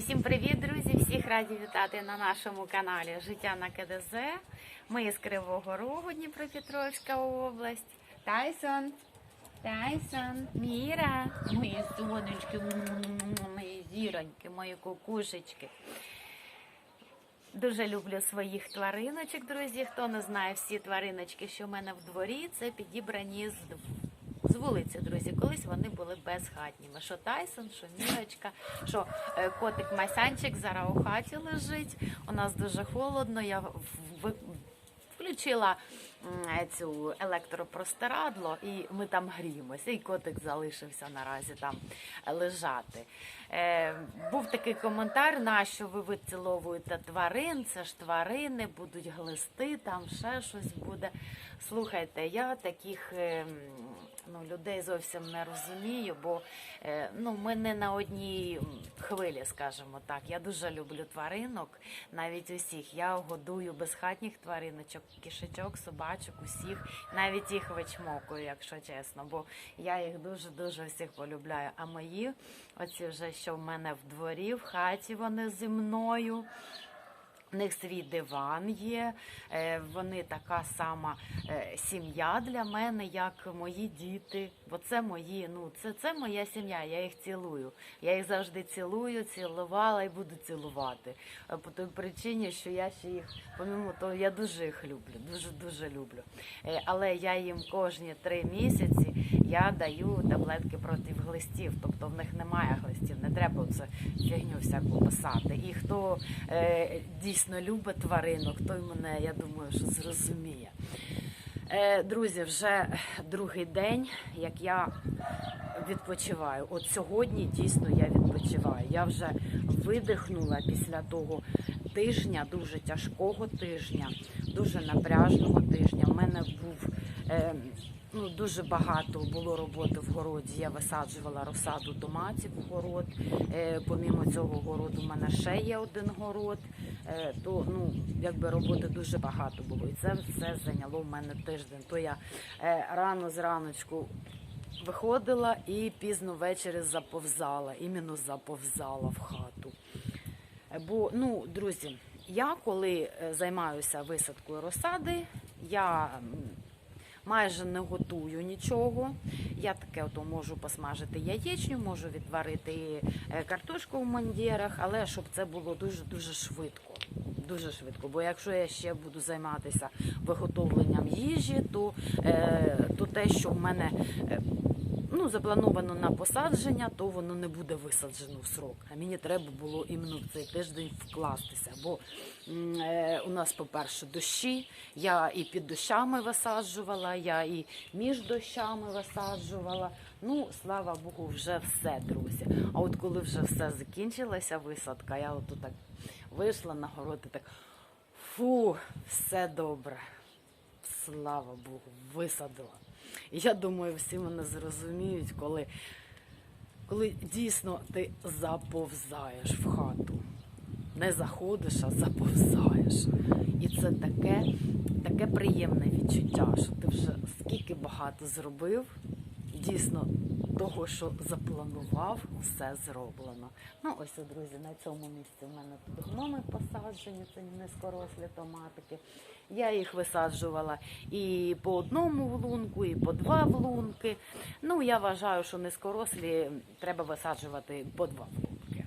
Усім привіт, друзі! Всіх раді вітати на нашому каналі Життя на КДЗ. Ми з Кривого Рогу, Дніпропетровська область. Тайсон, Тайсон, Міра, мої сонечки, мої зіроньки, мої кукушечки. Дуже люблю своїх твариночок, друзі. Хто не знає, всі твариночки, що в мене в дворі, це підібрані з вулиці, друзі. Колись вони були безхатніми. Що Тайсон, що Мірочка, що е, котик Масянчик зараз у хаті лежить. У нас дуже холодно. Я включила цю електропростирадло, і ми там гріємося. І котик залишився наразі там лежати. Е, був такий коментар, на що ви виціловуєте тварин, це ж тварини, будуть глисти, там ще щось буде. Слухайте, я таких е, м, ну, людей зовсім не розумію, бо е, ну, ми не на одній хвилі, скажімо так. Я дуже люблю тваринок, навіть усіх. Я годую безхатніх твариночок, кішечок, собачок, усіх, навіть їх вичмокую, якщо чесно, бо я їх дуже-дуже всіх полюбляю. А мої, оці вже що в мене в дворі, в хаті вони зі мною. Них свій диван є, е, вони така сама е, сім'я для мене, як мої діти. Бо це мої, ну це, це моя сім'я, я їх цілую. Я їх завжди цілую, цілувала і буду цілувати. Е, По той причині, що я ще їх, помимо того, я дуже їх люблю, дуже дуже люблю. Е, Але я їм кожні три місяці я даю таблетки проти глистів, тобто в них немає глистів, не треба це фігню всяку писати. І хто е, дійсно любить тваринок, той мене, я думаю, що зрозуміє. Е, друзі, вже другий день, як я відпочиваю. От сьогодні дійсно я відпочиваю. Я вже видихнула після того тижня, дуже тяжкого тижня, дуже напряжного тижня. У мене був е, ну, дуже багато було роботи в городі. Я висаджувала розсаду томатів в город. Е, помімо цього городу, в мене ще є один город. Е, то ну, якби роботи дуже багато було. І це все зайняло в мене тиждень. То я е, рано зраночку виходила і пізно ввечері заповзала, іменно заповзала в хату. Е, Бо, ну, друзі, я коли е, займаюся висадкою розсади, я майже не готую нічого. Я таке ото можу посмажити яєчню, можу відварити е, картошку в мандірах, але щоб це було дуже дуже швидко. Дуже швидко, бо якщо я ще буду займатися виготовленням їжі, то, е, то те, що в мене е, ну, заплановано на посадження, то воно не буде висаджено в срок. А мені треба було іменно в цей тиждень вкластися. Бо е, у нас, по-перше, дощі. Я і під дощами висаджувала, я і між дощами висаджувала. Ну, слава Богу, вже все, друзі. А от коли вже все закінчилася висадка, я от так вийшла на город і так фу, все добре. Слава Богу, висадила. Я думаю, всі мене зрозуміють, коли, коли дійсно ти заповзаєш в хату. Не заходиш, а заповзаєш. І це таке, таке приємне відчуття, що ти вже скільки багато зробив, дійсно того, що запланував, все зроблено. Ну, ось, друзі, на цьому місці в мене тут гноми посаджені, це низькорослі томатики. Я їх висаджувала і по одному в лунку, і по два в лунки. Ну, я вважаю, що низькорослі треба висаджувати по два в лунки.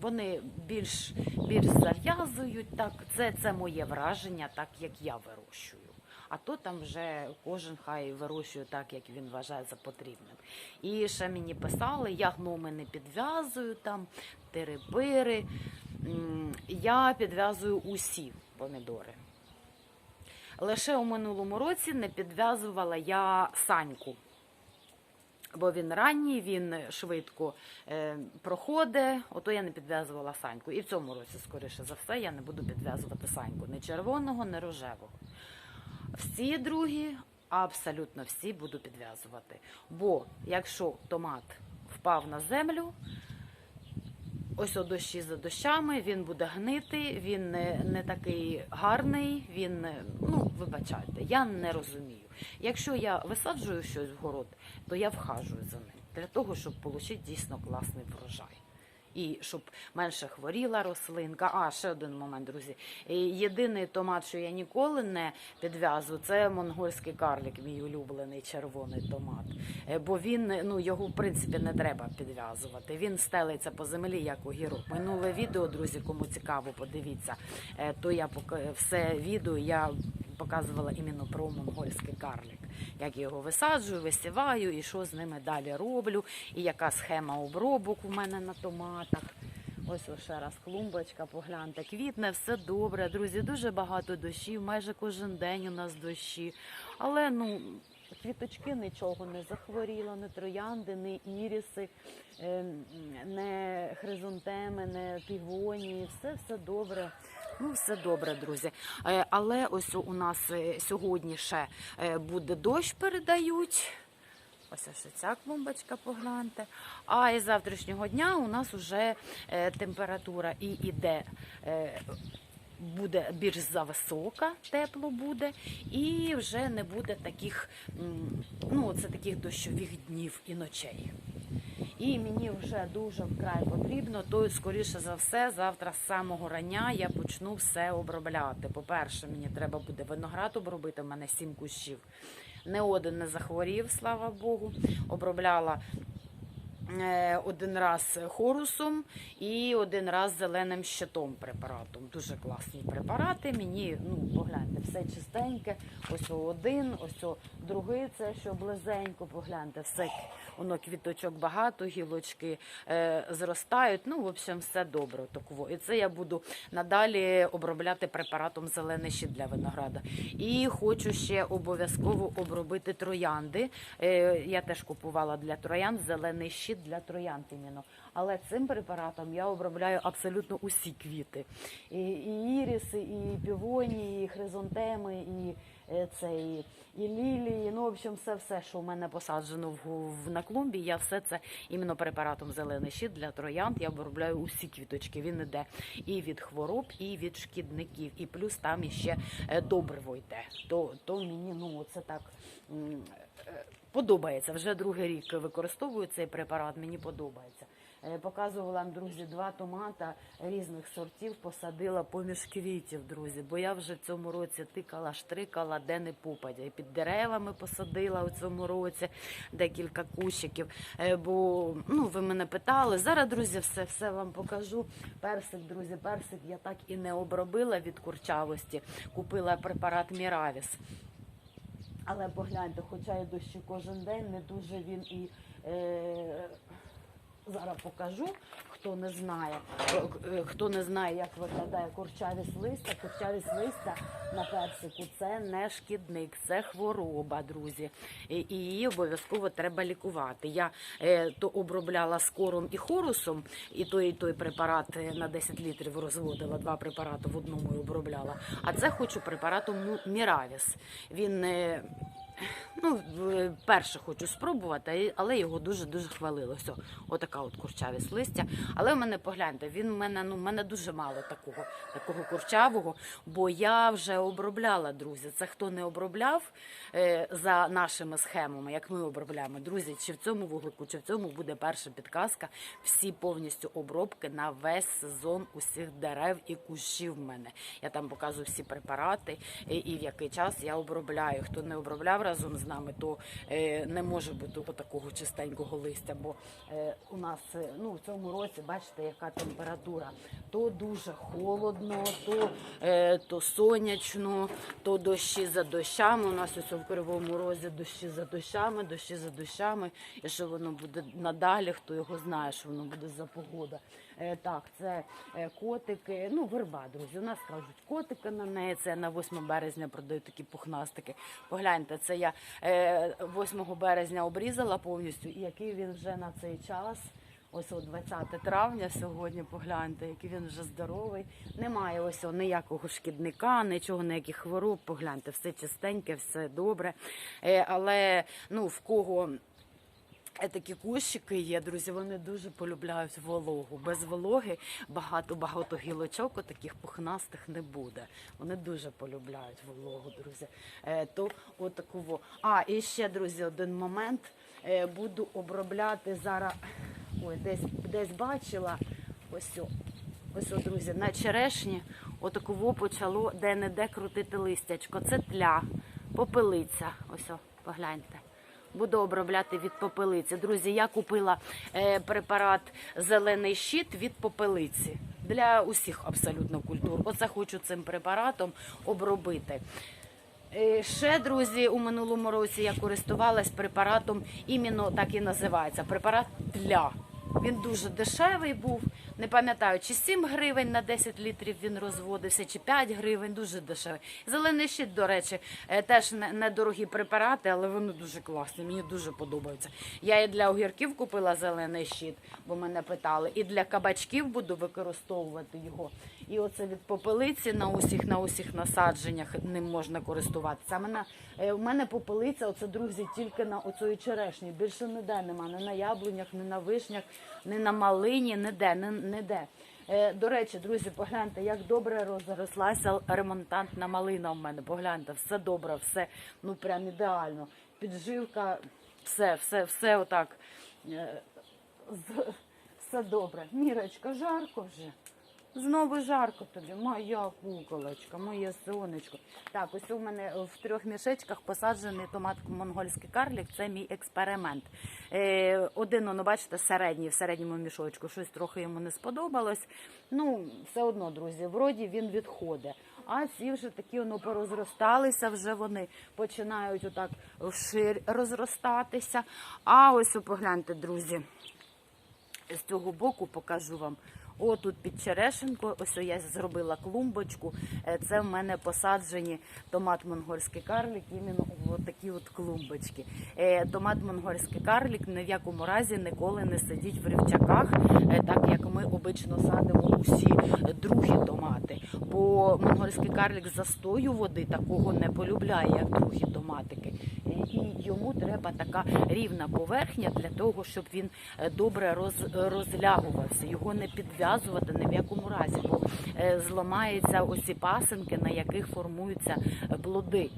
Вони більш, більш зав'язують, так, це, це моє враження, так як я вирощую. А то там вже кожен хай вирощує так, як він вважає за потрібним. І ще мені писали, я гноми не підв'язую, там теребири. Я підв'язую усі помідори. Лише у минулому році не підв'язувала я саньку. Бо він ранній, він швидко е, проходить, ото я не підв'язувала саньку. І в цьому році, скоріше за все, я не буду підв'язувати саньку. Ні червоного, ні рожевого. Всі другі, абсолютно всі буду підв'язувати. Бо якщо томат впав на землю, ось о дощі за дощами, він буде гнити, він не, не такий гарний, він, не- ну, вибачайте, я не розумію. Якщо я висаджую щось в город, то я вхажую за ним для того, щоб отримати дійсно класний врожай. І щоб менше хворіла рослинка. А ще один момент, друзі. Єдиний томат, що я ніколи не підв'язую, це монгольський карлик, мій улюблений червоний томат. Е, Бо він ну його в принципі не треба підв'язувати. Він стелиться по землі, як огірок. Минуле відео, друзі, кому цікаво, подивіться. Е, То я все відео я показувала іменно про монгольський карлик. Як я його висаджую, висіваю і що з ними далі роблю, і яка схема обробок у мене на томатах. Ось ще раз клумбочка, погляньте, квітне, все добре. Друзі, дуже багато дощів, майже кожен день у нас дощі. Але ну, квіточки нічого не захворіло, не троянди, не іріси, е, не хризантеми, не півонії. Все все добре. Ну, все добре, друзі. Е, Але ось у нас е, сьогодні ще буде дощ, передають. Ось ось ця клумбочка, погляньте. А із завтрашнього дня у нас вже температура і іде. Буде більш зависока, тепло буде, і вже не буде таких, ну, це таких дощових днів і ночей. І мені вже дуже вкрай потрібно, то скоріше за все, завтра з самого рання я почну все обробляти. По-перше, мені треба буде виноград обробити. У мене сім кущів. Не один не захворів, слава Богу. Обробляла один раз хорусом і один раз зеленим щитом препаратом. Дуже класні препарати. Мені, ну, погляньте, все чистеньке. Ось один, ось другий, це що близенько, погляньте, все воно квіточок багато, гілочки е, зростають. Ну, в общем, все добре. Таково. І це я буду надалі обробляти препаратом зелений щит для винограда. І хочу ще обов'язково обробити троянди. Е, я теж купувала для троянд зелений щит для троянд іменно. Але цим препаратом я обробляю абсолютно усі квіти. І, і іріси, і півонії, і хризантеми, і е, це, і, і лілії. Ну, в общем, все, все, що в мене посаджено в, в на клумбі, я все це іменно препаратом зелений щит для троянд. Я обробляю усі квіточки. Він іде і від хвороб, і від шкідників. І плюс там іще е, добриво йде. То, то мені ну це так. Подобається вже другий рік використовую цей препарат. Мені подобається. Е, Показувала вам, друзі, два томата різних сортів посадила поміж квітів, друзі. Бо я вже в цьому році тикала, штрикала, де не попадя. І під деревами посадила у цьому році декілька кущиків. Е, Бо ну ви мене питали. Зараз, друзі, все, все вам покажу. Персик, друзі, персик я так і не обробила від курчавості. Купила препарат Міравіс. Але погляньте, хоча і дощі кожен день, не дуже він і е, зараз покажу, хто не знає. Е, Хто не знає, як виглядає курчавість листя. Курчавість листя на персику це не шкідник, це хвороба, друзі. І, її обов'язково треба лікувати. Я е, то обробляла скором і хорусом, і той, і той препарат е, на 10 літрів розводила, два препарати в одному і обробляла. А це хочу препаратом ну, Міравіс. Він е, Ну, перше хочу спробувати, але його дуже-дуже хвалили. Все, отака от курчавість листя. Але в мене погляньте, він в мене, ну, в мене дуже мало такого, такого курчавого, бо я вже обробляла, друзі. Це хто не обробляв е, за нашими схемами, як ми обробляємо. Друзі, чи в цьому вуглику, чи в цьому буде перша підказка. Всі повністю обробки на весь сезон усіх дерев і кущів в мене. Я там показую всі препарати і, і в який час я обробляю. Хто не обробляв разом з нами, то е, не може бути такого чистенького листя, бо е, у нас е, ну, в цьому році, бачите, яка температура. То дуже холодно, то, то сонячно, то дощі за дощами. У нас ось в Кривому Розі дощі за дощами, дощі за дощами. І що воно буде надалі, хто його знає, що воно буде за погода. Е, так, це е, котики, ну, верба, друзі. У нас кажуть котики на неї. Це на 8 березня продають такі пухнастики. Погляньте, це я е, 8 березня обрізала повністю, і який він вже на цей час. Ось о 20 травня сьогодні погляньте, який він вже здоровий. Немає ось о ніякого шкідника, нічого, ніяких хвороб. Погляньте, все чистеньке, все добре. Е, але ну в кого Е, Такі кущики є, друзі, вони дуже полюбляють вологу. Без вологи багато-багато гілочок, таких пухнастих не буде. Вони дуже полюбляють вологу, друзі. Е, то отаково. А, і ще, друзі, один момент. Е, буду обробляти зараз. Ой, десь десь бачила. Ось, о, ось, о, друзі, на черешні отаково почало де-не-де крутити листячко. Це тля, попелиця. Ось, о, погляньте. Буду обробляти від попелиці. Друзі, я купила е, препарат зелений щит від попелиці для усіх абсолютно культур. Оце хочу цим препаратом обробити. Е, Ще, друзі, у минулому році я користувалась препаратом, іменно так і називається препарат тля. Він дуже дешевий був. Не пам'ятаю, чи 7 гривень на 10 літрів він розводився, чи 5 гривень, дуже дешевий. Зелений щит, до речі, е, теж не- недорогі препарати, але вони дуже класні. Мені дуже подобаються. Я і для огірків купила зелений щит, бо мене питали, і для кабачків буду використовувати його. І оце від попелиці на усіх на усіх насадженнях ним можна користуватися. Мене у мене попелиця, оце друзі, тільки на оцої черешні. Більше ніде нема, ні на яблунях, ні на вишнях, ні на малині, ніде, ні, ніде. Е, До речі, друзі, погляньте, як добре розрослася ремонтантна малина в мене. Погляньте, все добре, все ну прям ідеально. Підживка, все, все, все отак. е, Все добре. Мірочка, жарко вже. Знову жарко тобі, моя куколочка, моє сонечко. Так, ось у мене в трьох мішечках посаджений томат монгольський карлік. Це мій експеримент. Е, один, ну, бачите, середній, в середньому мішочку. Щось трохи йому не сподобалось. Ну, все одно, друзі, вроді він відходить. А ці вже такі ну, порозросталися, вже вони починають отак вширь розростатися. А ось погляньте, друзі з цього боку покажу вам. О, тут під черешенкою, ось я зробила клумбочку. Е, Це в мене посаджені томат монгольський карлік, іменно такі от клумбочки. Е, Томат монгольський карлік ні в якому разі ніколи не сидить в рівчаках, е, так як ми обично садимо усі другі томати. Бо монгольський карлік застою води такого не полюбляє, як другі томатики. І йому треба така рівна поверхня для того, щоб він добре роз, розлягувався. Його не підв'язувати ні в якому разі, бо е, зламаються оці пасинки, на яких формуються е, плоди.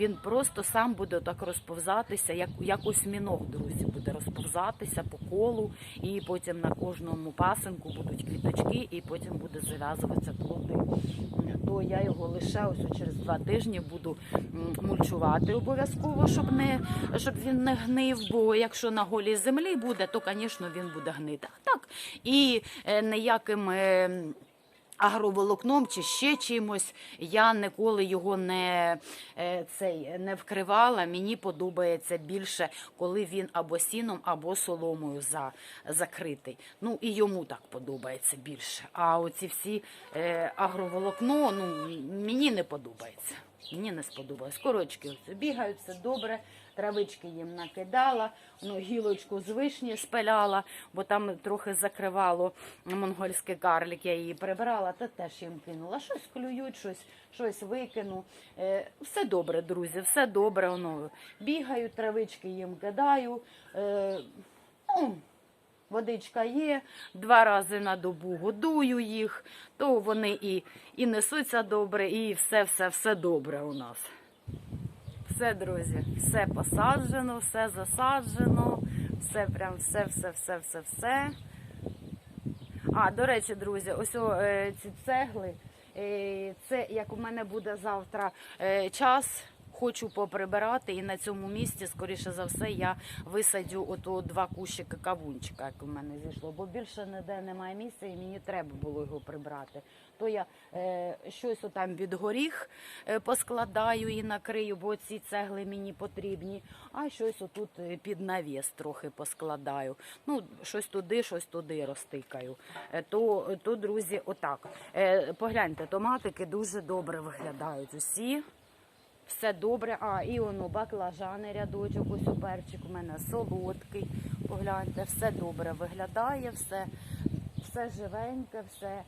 Він просто сам буде так розповзатися, як, як осьміног, друзі, буде розповзатися по колу, і потім на кожному пасинку будуть квіточки, і потім буде зав'язуватися плоди. То я його лише ось через два тижні буду мульчувати обов'язково, щоб не щоб він не гнив. Бо якщо на голій землі буде, то, звісно, він буде гнити. Так і е, ніяким. Агроволокном чи ще чимось. Я ніколи його не, е, цей, не вкривала. Мені подобається більше, коли він або сіном, або соломою за, закритий. Ну і йому так подобається більше. А оці всі е, агроволокно ну, мені не подобається. Мені не сподобалось. Корочки ось бігають, все добре. Травички їм накидала, ну, гілочку з вишні спиляла, бо там трохи закривало монгольський карлик. Я її прибирала, та теж їм кинула. Щось клюють, щось, щось викину. Е, все добре, друзі, все добре. Воно бігаю, травички їм кидаю. Е, ну, Водичка є, два рази на добу годую їх, то вони і, і несуться добре, і все, все, все добре у нас. Все, друзі, все посаджено, все засаджено, все прям все, все, все, все, все. А, до речі, друзі, ось о, е, ці цегли. е, Це як у мене буде завтра е, час. Хочу поприбирати, і на цьому місці, скоріше за все, я висадю ото два кущики кавунчика, як у мене зійшло. Бо більше ніде немає місця, і мені треба було його прибрати. То я е, щось отам від горіх е, поскладаю і накрию, бо ці цегли мені потрібні. А щось отут е, під навіс трохи поскладаю. Ну, щось туди, щось туди розтикаю. Е, то, то, друзі, отак. Е, погляньте, томатики дуже добре виглядають усі. Все добре. А, і воно баклажани рядочок, ось у перчик у мене солодкий. Погляньте, все добре виглядає, все, все живеньке, все,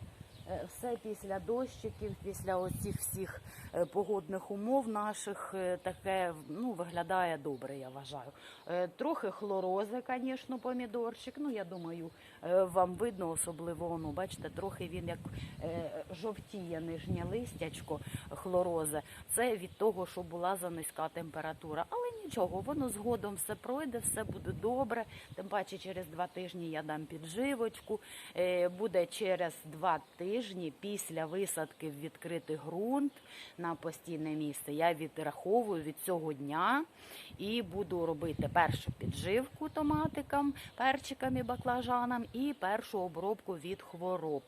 все після дощиків, після оцих всіх е, погодних умов наших е, таке ну, виглядає добре, я вважаю. Е, Трохи хлорози, звісно, помідорчик. Ну, я думаю, е, вам видно, особливо, ну, бачите, трохи він як е, жовтіє нижнє листячко хлорози. Це від того, що була занизька температура. Але нічого, воно згодом все пройде, все буде добре. Тим паче через два тижні я дам підживочку. Е, Буде через два тижні після висадки в відкритий ґрунт на постійне місце. Я відраховую від цього дня і буду робити першу підживку томатикам, перчикам і баклажанам і першу обробку від хвороб.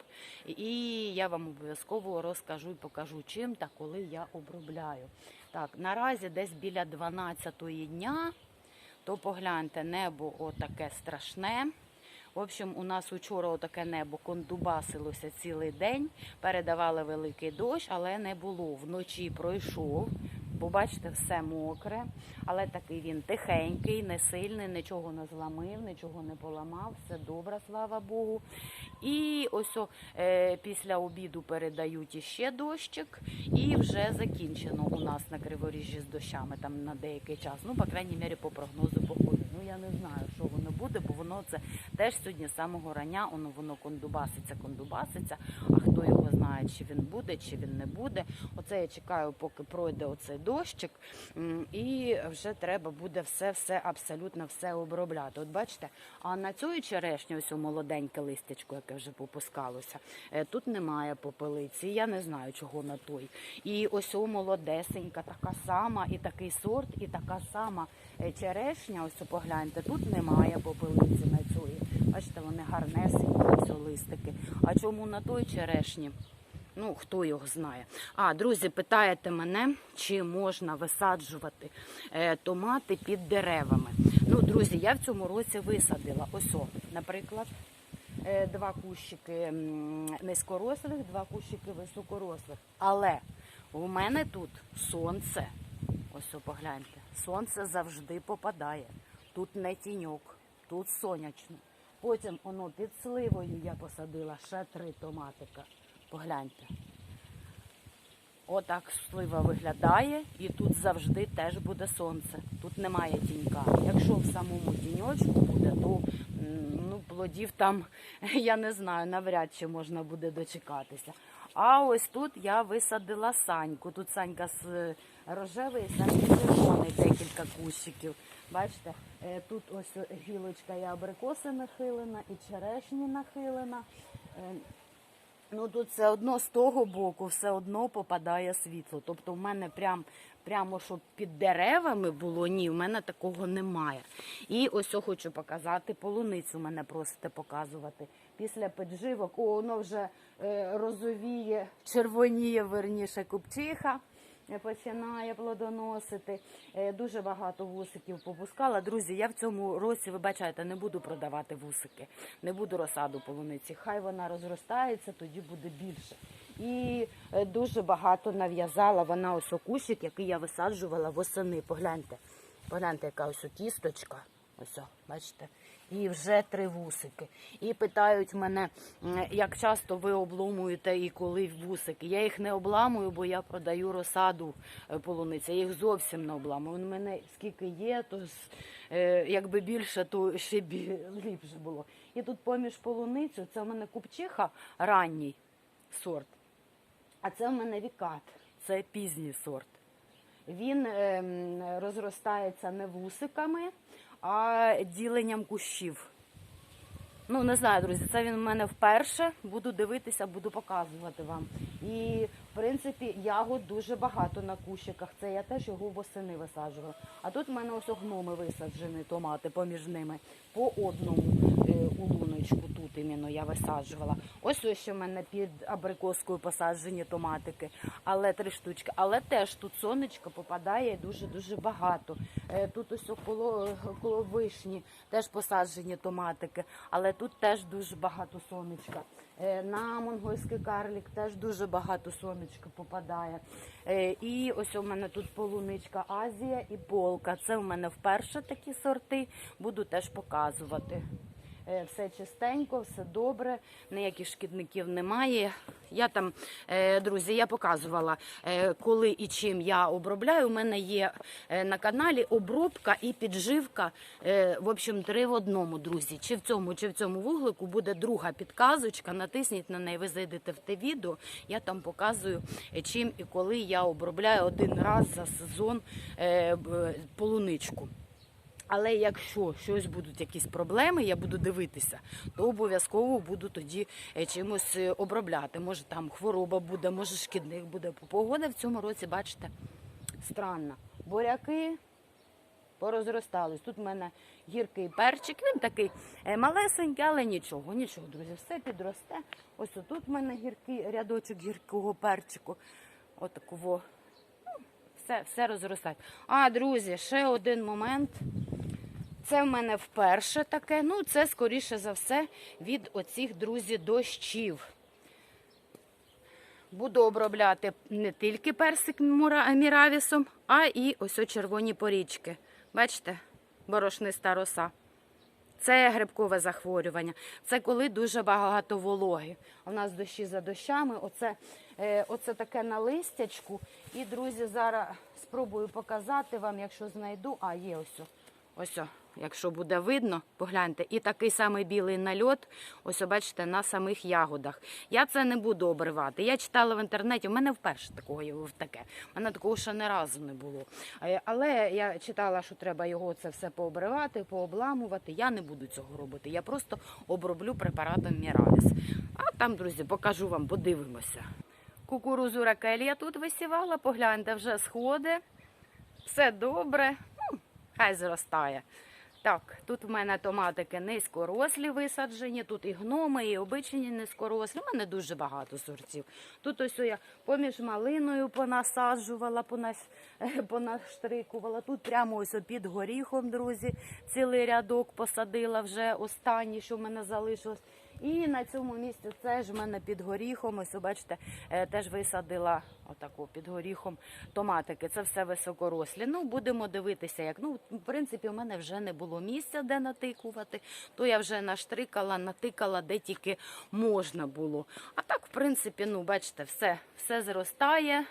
І я вам обов'язково розкажу і покажу, чим та коли я обробляю. Так, наразі десь біля 12-ї дня, то погляньте, небо отаке страшне. В общем, у нас учора отаке небо кондубасилося цілий день. Передавали великий дощ, але не було. Вночі пройшов. Бо бачите, все мокре, але такий він тихенький, не сильний, нічого не зламив, нічого не поламав, все добре, слава Богу. І ось о, е, після обіду передають іще дощик, і вже закінчено у нас на Криворіжжі з дощами там на деякий час. Ну, по крайній мірі, по прогнозу погоди. Ну я не знаю, що воно буде, бо воно це теж сьогодні самого рання, воно воно кондубаситься, кондубаситься. А хто його знає, чи він буде, чи він не буде. Оце я чекаю, поки пройде оцей дощик, і вже треба буде все, все абсолютно все обробляти. От бачите, а на цю черешню, ось у молоденьке листячко, яке вже попускалося, е, тут немає попелиці. Я не знаю, чого на той. І ось у молодесенька, така сама, і такий сорт, і така сама е, черешня. Ось о, погляньте, тут немає попелиці на цій. Бачите, вони гарнесенькі, листики. А чому на той черешні? Ну, хто його знає. А, друзі, питаєте мене, чи можна висаджувати е, томати під деревами. Ну, друзі, я в цьому році висадила. Ось, о, наприклад, е, два кущики низькорослих, два кущики високорослих. Але у мене тут сонце. Ось о, погляньте, сонце завжди попадає. Тут не тіньок, тут сонячно. Потім воно під сливою я посадила ще три томатика. Погляньте. Отак слива виглядає, і тут завжди теж буде сонце. Тут немає тінька. Якщо в самому тіньочку буде, то ну, плодів там я не знаю, навряд чи можна буде дочекатися. А ось тут я висадила саньку. Тут санька з е, рожевий, санька червоний, декілька кущиків. Бачите, е, тут ось гілочка і абрикоси нахилена, і черешні нахилена. Е, Ну тут все одно з того боку все одно попадає світло. Тобто в мене прям, прямо щоб під деревами було, ні, в мене такого немає. І ось хочу показати полуницю. Мене просите показувати. Після підживок, о, воно вже е, розовіє, червоніє верніше купчиха. е, Починає плодоносити. Е, Дуже багато вусиків попускала. Друзі, я в цьому році, ви бачите, не буду продавати вусики, не буду розсаду полуниці. Хай вона розростається, тоді буде більше. І дуже багато нав'язала вона ось окусик, який я висаджувала восени. Погляньте, погляньте, яка ось кісточка. Ось, бачите, і вже три вусики. І питають мене, як часто ви обломуєте і коли вусики. Я їх не обламую, бо я продаю розсаду е, полуниці. Я їх зовсім не обламую. У мене скільки є, то е, якби більше, то ще бі- ліпше було. І тут поміж полуницю, це в мене купчиха ранній сорт. А це в мене вікат, це пізній сорт. Він ем, розростається не вусиками, а діленням кущів. Ну, не знаю, друзі, це він в мене вперше. Буду дивитися, буду показувати вам. І, принципі, ягод дуже багато на кущиках. Це я теж його восени висаджувала. А тут в мене ось гноми висаджені, томати поміж ними. По одному е, у луночку тут іменно я висаджувала. Ось ось ще в мене під абрикоскою посаджені томатики, але три штучки. Але теж тут сонечко попадає дуже-дуже багато. Е, Тут ось около, около вишні теж посаджені томатики, але тут теж дуже багато сонечка. Е, На монгольський карлік теж дуже багато сонечка попадає. Е, І ось у мене тут полуничка Азія і полка. Це у мене вперше такі сорти. Буду теж показувати. Е, все чистенько, все добре, ніяких шкідників немає. Я там, е, друзі, я показувала, е, коли і чим я обробляю. У мене є на каналі обробка і підживка. В общем, три в одному, друзі. Чи в цьому, чи в цьому вуглику буде друга підказочка. Натисніть на неї, ви зайдете в те відео. Я там показую, чим і коли я обробляю один раз за сезон полуничку. Але якщо щось будуть якісь проблеми, я буду дивитися, то обов'язково буду тоді е, чимось е, обробляти. Може там хвороба буде, може шкідник буде. Погода в цьому році, бачите, странна. Буряки порозростались. Тут в мене гіркий перчик. Він такий е, малесенький, але нічого, нічого, друзі, все підросте. Ось тут в мене гіркий рядочок гіркого перчику. Отакого. Все, все розростає. А, друзі, ще один момент. Це в мене вперше таке. Ну, це скоріше за все від оцих, друзі, дощів. Буду обробляти не тільки персик міравісом, а і ось червоні порічки. Бачите, борошниста роса. Це грибкове захворювання. Це коли дуже багато вологи. У нас дощі за дощами. Оце, е, оце таке на листячку. І, друзі, зараз спробую показати вам, якщо знайду. А, є ось. Ось, якщо буде видно, погляньте. І такий самий білий нальот, ось, бачите, на самих ягодах. Я це не буду обривати. Я читала в інтернеті, у мене вперше такого таке. У мене такого ще не разу не було. Е, Але я читала, що треба його це все пообривати, пообламувати. Я не буду цього робити. Я просто оброблю препаратом Міравіс. А там, друзі, покажу вам, подивимося. Кукурузу ракель я тут висівала, погляньте, вже сходи. Все добре. Хай зростає. Так, тут в мене томатики низькорослі висаджені, тут і гноми, і обичні низькорослі. У мене дуже багато сортів. Тут ось я поміж малиною понасаджувала, понас... понаштрикувала. Тут прямо ось під горіхом, друзі, цілий рядок посадила вже останній, що в мене залишилось. І на цьому місці теж в мене під горіхом, ось бачите, е, теж висадила отаку під горіхом томатики. Це все високорослі. Ну, будемо дивитися, як. Ну, в принципі, у мене вже не було місця, де натикувати, то я вже наштрикала, натикала, де тільки можна було. А так, в принципі, ну, бачите, все, все зростає.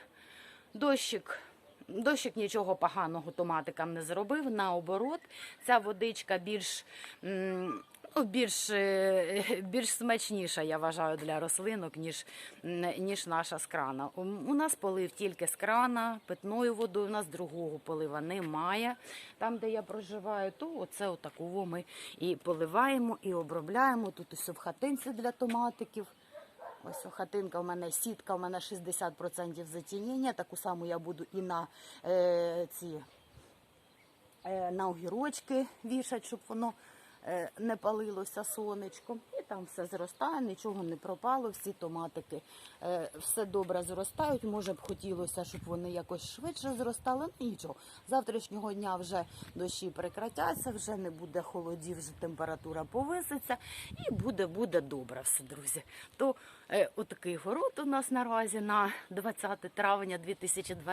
Дощик. Дощик нічого поганого томатикам не зробив. Наоборот, ця водичка більш, ну, більш, е, більш смачніша, я вважаю, для рослинок, ніж, ніж наша з крана. У нас полив тільки з крана, питною водою, у нас другого полива немає. Там, де я проживаю, то оце отаково ми і поливаємо, і обробляємо. Тут ось в хатинці для томатиків. Ось хатинка у мене сітка, у мене 60% затінення. Таку саму я буду і на е, ці е, на огірочки вішати, щоб воно не палилося сонечком. І там все зростає, нічого не пропало, всі томатики е, все добре зростають. Може б хотілося, щоб вони якось швидше зростали. Ну нічого. Завтрашнього дня вже дощі прекратяться, вже не буде холодів, вже температура повиситься і буде, буде добре все, друзі. То е, отакий город у нас наразі на 20 травня 2020